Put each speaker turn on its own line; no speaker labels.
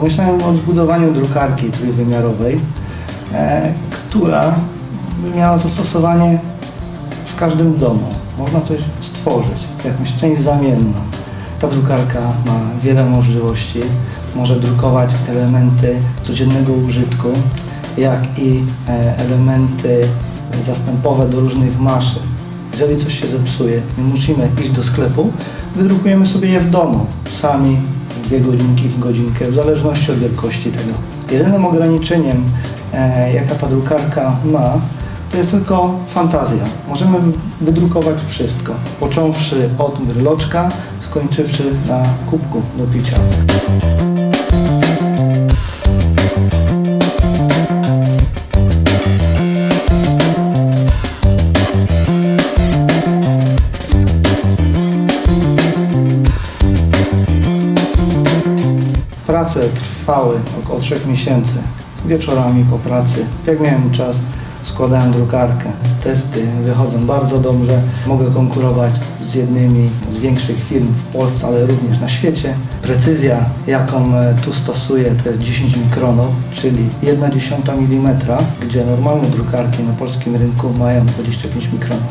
Pomyślałem o zbudowaniu drukarki trójwymiarowej, e, która miała zastosowanie w każdym domu. Można coś stworzyć, jakąś część zamienną. Ta drukarka ma wiele możliwości. Może drukować elementy codziennego użytku, jak i e, elementy zastępowe do różnych maszyn. Jeżeli coś się zepsuje, nie musimy iść do sklepu, wydrukujemy sobie je w domu, sami, dwie godzinki w godzinkę, w zależności od wielkości tego. Jedynym ograniczeniem, e, jaka ta drukarka ma, to jest tylko fantazja. Możemy wydrukować wszystko, począwszy od bryloczka, skończywszy na kubku do picia. Prace trwały około 3 miesięcy. Wieczorami po pracy, jak miałem czas, składałem drukarkę. Testy wychodzą bardzo dobrze. Mogę konkurować z jednymi z większych firm w Polsce, ale również na świecie. Precyzja, jaką e, tu stosuję, to jest 10 mikronów, czyli 1 dziesiąta milimetra, gdzie normalne drukarki na polskim rynku mają 25 mikronów.